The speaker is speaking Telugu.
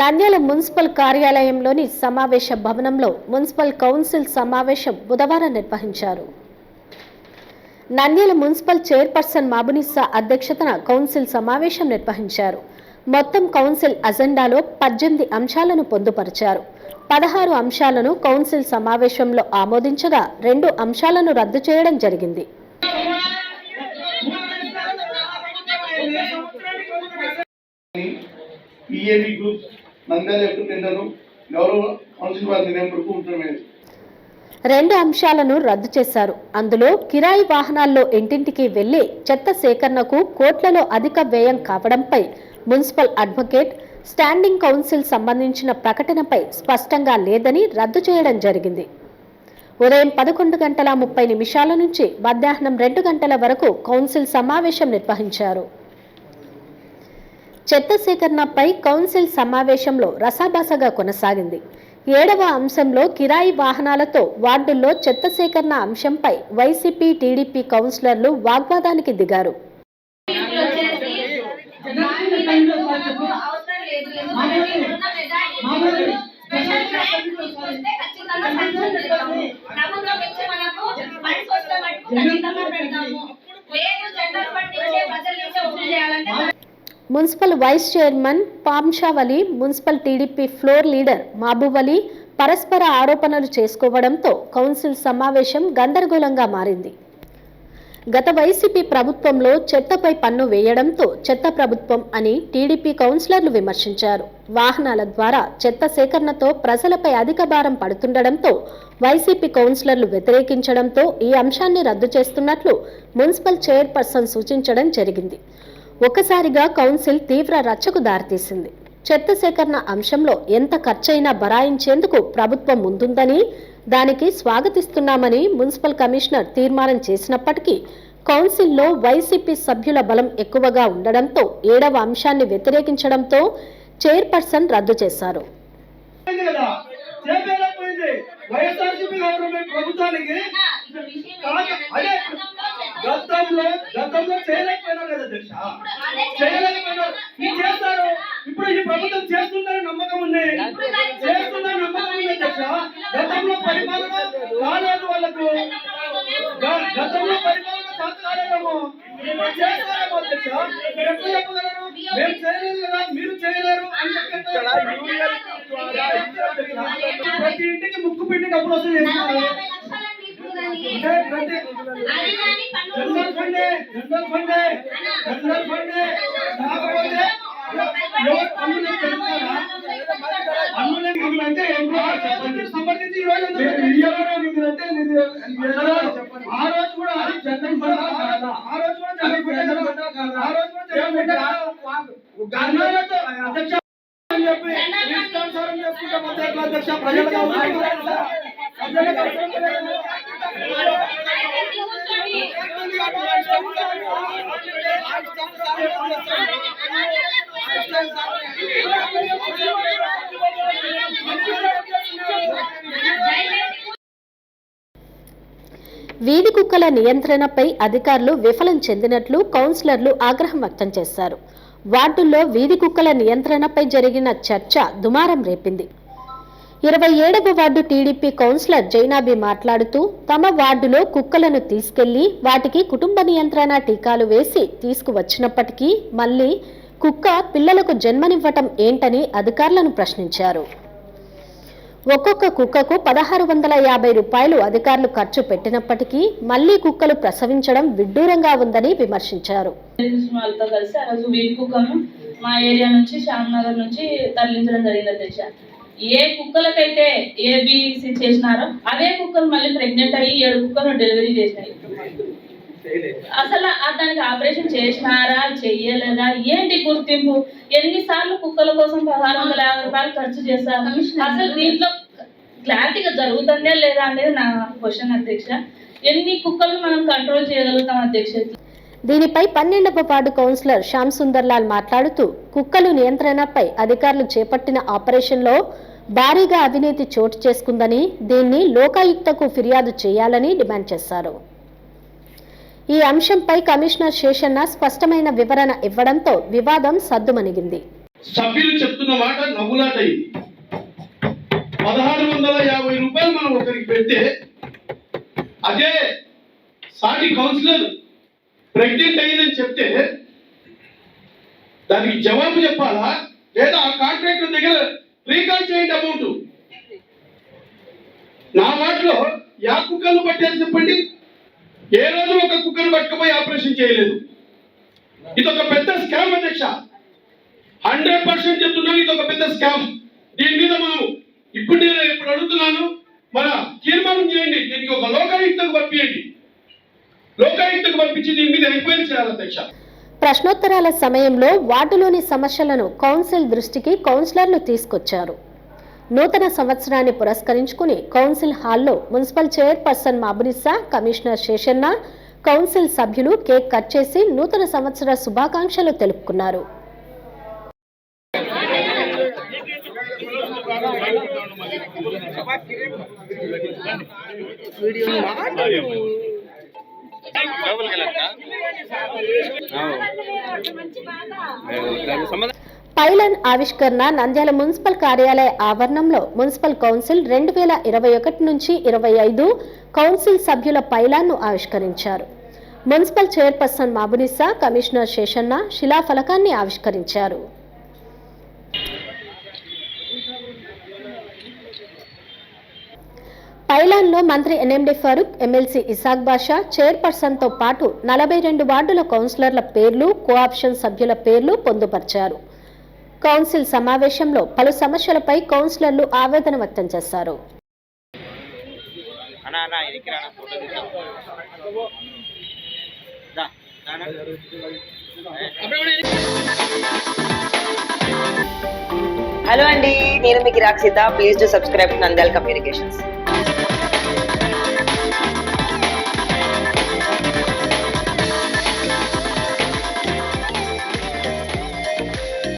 నంద్యాల మున్సిపల్ కార్యాలయంలోని సమావేశ భవనంలో మున్సిపల్ కౌన్సిల్ సమావేశం బుధవారం నిర్వహించారు. నంద్యాల మున్సిపల్ చైర్పర్సన్ మాబునిస్సా అధ్యక్షతన కౌన్సిల్ సమావేశం నిర్వహించారు. మొత్తం కౌన్సిల్ అజెండాలో పద్దెనిమిది అంశాలను పొందుపరిచారు. పదహారు అంశాలను కౌన్సిల్ సమావేశంలో ఆమోదించగా రెండు అంశాలను రద్దు చేయడం జరిగింది. పిఏబి గ్రూప్ నంద్యాల యొక్క టెండరు గౌరవ కౌన్సిల్ వారి నిర్ణయం కొరకు రెండు అంశాలను రద్దు చేశారు. అందులో కిరాయి వాహనాల్లో ఇంటింటికి వెళ్ళి చెత్త సేకరణకు కోట్లలో అధిక వ్యయం కావడంపై మున్సిపల్ అడ్వకేట్ స్టాండింగ్ కౌన్సిల్ సంబంధించిన ప్రకటనపై స్పష్టంగా లేదని రద్దు చేయడం జరిగింది. ఉదయం పదకొండు గంటల ముప్పై నిమిషాల నుంచి మధ్యాహ్నం రెండు గంటల వరకు కౌన్సిల్ సమావేశం నిర్వహించారు. చెత్త సేకరణపై కౌన్సిల్ సమావేశంలో రసాభాసగా కొనసాగింది. ఏడవ అంశంలో కిరాయి వాహనాలతో వార్డుల్లో చెత్త సేకరణ అంశంపై వైసీపీ టీడీపీ కౌన్సిలర్లు వాగ్వాదానికి దిగారు. అవసరం లేదు. Municipal vice chairman Pamshavali municipal TDP floor leader Mahaboob Ali పరస్పర ఆరోపణలు చేసుకోవడంతో కౌన్సిల్ సమావేశం గందరగోళంగా మారింది. గత వైసీపీ ప్రభుత్వంలో చెత్తపై పన్ను వేయడంతో చెత్త ప్రభుత్వం అని టీడీపీ కౌన్సిలర్లు విమర్శించారు. వాహనాల ద్వారా చెత్త సేకరణతో ప్రజలపై అధిక భారం పడుతుండడంతో వైసీపీ కౌన్సిలర్లు వ్యతిరేకించడంతో ఈ అంశాన్ని రద్దు చేస్తున్నట్లు మున్సిపల్ చైర్పర్సన్ సూచించడం జరిగింది. ఒక్కసారిగా కౌన్సిల్ తీవ్ర రచ్చకు దారితీసింది. చెత్త సేకరణ అంశంలో ఎంత ఖర్చైనా బరాయించేందుకు ప్రభుత్వం ముందుందని దానికి స్వాగతిస్తున్నామని మున్సిపల్ కమిషనర్ తీర్మానం చేసినప్పటికీ కౌన్సిల్లో వైసీపీ సభ్యుల బలం ఎక్కువగా ఉండడంతో ఏడవ అంశాన్ని వ్యతిరేకించడంతో చైర్పర్సన్ రద్దు చేశారు. గతంలో గతంలో ఇది చేస్తారు. ఇప్పుడు ఈ ప్రభుత్వం చేస్తుందని నమ్మకం ఉంది. చేస్తుందని నమ్మకం ఉంది అధ్యక్ష. గతంలో పరిపాలన కాలేదు వాళ్ళకు. గతంలో పరిపాలన చేత కాలేదేమో. ఇప్పుడు చేస్తారేమో అధ్యక్ష. మీరు ఎట్లా చెప్పగలరు? మేము చేయలేదు కదా మీరు చేయలేరు అని చెప్పి ఎట్లా చెప్తారు? ప్రతి ఇంటికి ముక్కు పిండి డబ్బులు అంటే ప్రతి జనరల్ ఫండే జనరల్ ఫండే జనరల్ ఫండే చెప్పండి. సంబంధించి ఈ రోజు మిగిలినంటే ఆ రోజు కూడా జనరల్ ఫండ్ ఆ రోజు కూడా జనరల్ ఫండ్ ఆ రోజు కూడా జనరల్ ఫండ్ చెప్పి చేసుకుంటే అధ్యక్ష ప్రజలకు అవసరం లేదా? ప్రజలకు అవసరం లేదా? వీధి కుక్కల నియంత్రణపై అధికారులు విఫలం చెందినట్లు కౌన్సిలర్లు ఆగ్రహం వ్యక్తం చేశారు. వార్డుల్లో వీధి కుక్కల నియంత్రణపై జరిగిన చర్చ దుమారం రేపింది. ఇరవై ఏడవ వార్డు టీడీపీ కౌన్సిలర్ జైనాబి మాట్లాడుతూ తమ వార్డులో కుక్కలను తీసుకెళ్ళి వాటికి కుటుంబ నియంత్రణ టీకాలు వేసి తీసుకువచ్చినప్పటికీ మళ్ళీ కుక్క పిల్లలకు జన్మనివ్వటం ఏంటని అధికారులను ప్రశ్నించారు. ఒక్కొక్క కుక్కకు పదహారు వందల యాభై రూపాయలు అధికారులు ఖర్చు పెట్టినప్పటికీ మళ్ళీ కుక్కలు ప్రసవించడం విడ్డూరంగా ఉందని విమర్శించారు. వాళ్ళతో కలిసి ఆ రోజు కుక్కను మా ఏరియా నుంచి శ్యామ్ నగర్ నుంచి తరలించడం జరిగింది అధ్యక్ష ఏ కుక్కలకైతే ఏబిసి చేసినారో అదే కుక్కలు మళ్ళీ ప్రెగ్నెంట్ అయ్యి ఏడు కుక్కలు డెలివరీ చేసినాయి. అసలు ఆ దానికి ఆపరేషన్ చేసినారా చెయ్యలేదా? ఏంటి గుర్తింపు? ఎన్నిసార్లు కుక్కల కోసం పదహారు వందల యాభై రూపాయలు ఖర్చు చేశారు? అసలు దీంట్లో క్లారిటీగా జరుగుతుందా లేదా అనేది నా క్వశ్చన్ అధ్యక్ష. ఎన్ని కుక్కలు మనం కంట్రోల్ చేయగలుగుతాం అధ్యక్ష? దీనిపై పన్నెండవ వార్డు కౌన్సిలర్ శ్యామ్ సుందర్ లాల్ మాట్లాడుతూ కుక్కలు నియంత్రణపై అధికారులు చేపట్టిన ఆపరేషన్లో భారీగా అవినీతి చోటు చేసుకుందని దీన్ని లోకాయుక్తకు ఫిర్యాదు చేయాలని డిమాండ్ చేశారు. ఈ అంశంపై కమిషనర్ శేషన్న స్పష్టమైన వివరణ ఇవ్వడంతో వివాదం సద్దుమణిగింది. సభ్యులు చెప్తున్న మాట నవ్వులాట. పదహారు వందల యాభై రూపాయలు మనం ఒకరికి పెడితే అదే సాటి కౌన్సిలర్ ప్రెగ్నెంట్ అయ్యిందని చెప్తే దానికి జవాబు చెప్పాలా? లేదా ఆ కాంట్రాక్టర్ దగ్గర రీకాల్ చేయండి అమౌంట్. నా వాటిలో యా కుక్కను పట్టారు చెప్పండి. ఏ రోజు ఒక కుక్కను పట్టుకుపోయి ఆపరేషన్ చేయలేదు. ఇది ఒక పెద్ద స్కామ్ అధ్యక్ష. హండ్రెడ్ పర్సెంట్ చెప్తున్నాను ఇది ఒక పెద్ద స్కామ్. దీని మీద మనం ఇప్పుడు నేను ఇప్పుడు అడుగుతున్నాను మన తీర్మానం చేయండి. దీనికి ఒక లోకాయుక్తకు పంపించండి లోకాయుక్తకు పంపించి దీని మీద ఎంక్వైరీ చేయాలి అధ్యక్ష. ప్రశ్నోత్తరాల సమయంలో వార్డులోని సమస్యలను కౌన్సిల్ దృష్టికి కౌన్సిలర్లు తీసుకొచ్చారు. నూతన సంవత్సరాన్ని పురస్కరించుకుని కౌన్సిల్ హాల్లో municipal chairperson Mabunisa commissioner Seshanna council సభ్యులు కేక్ కట్ చేసి నూతన సంవత్సర శుభాకాంక్షలు తెలుపుకున్నారు. పైలన్ ఆవిష్కరణ నంద్యాల మున్సిపల్ కార్యాలయ ఆవరణంలో మున్సిపల్ కౌన్సిల్ రెండు వేల ఇరవై ఒకటి నుంచి ఇరవై ఐదు కౌన్సిల్ సభ్యుల పైలాన్ను ఆవిష్కరించారు. Municipal chairperson Mabunisa commissioner Seshanna శిలాఫలకాన్ని ఆవిష్కరించారు. పైలాన్లో మంత్రి ఎన్ఎండి ఫరూక్ ఎమ్మెల్సీ ఇసాక్ బాషా చైర్పర్సన్తో పాటు నలభై రెండు వార్డుల కౌన్సిలర్ల పేర్లు కోఆప్షన్ సభ్యుల పేర్లు పొందుపరిచారు. కౌన్సిల్ సమావేశంలో పలు సమస్యలపై కౌన్సిలర్లు ఆవేదన వ్యక్తం చేశారు? హలో అండి నేను మీకు Rakshita please to subscribe to Nandyala communications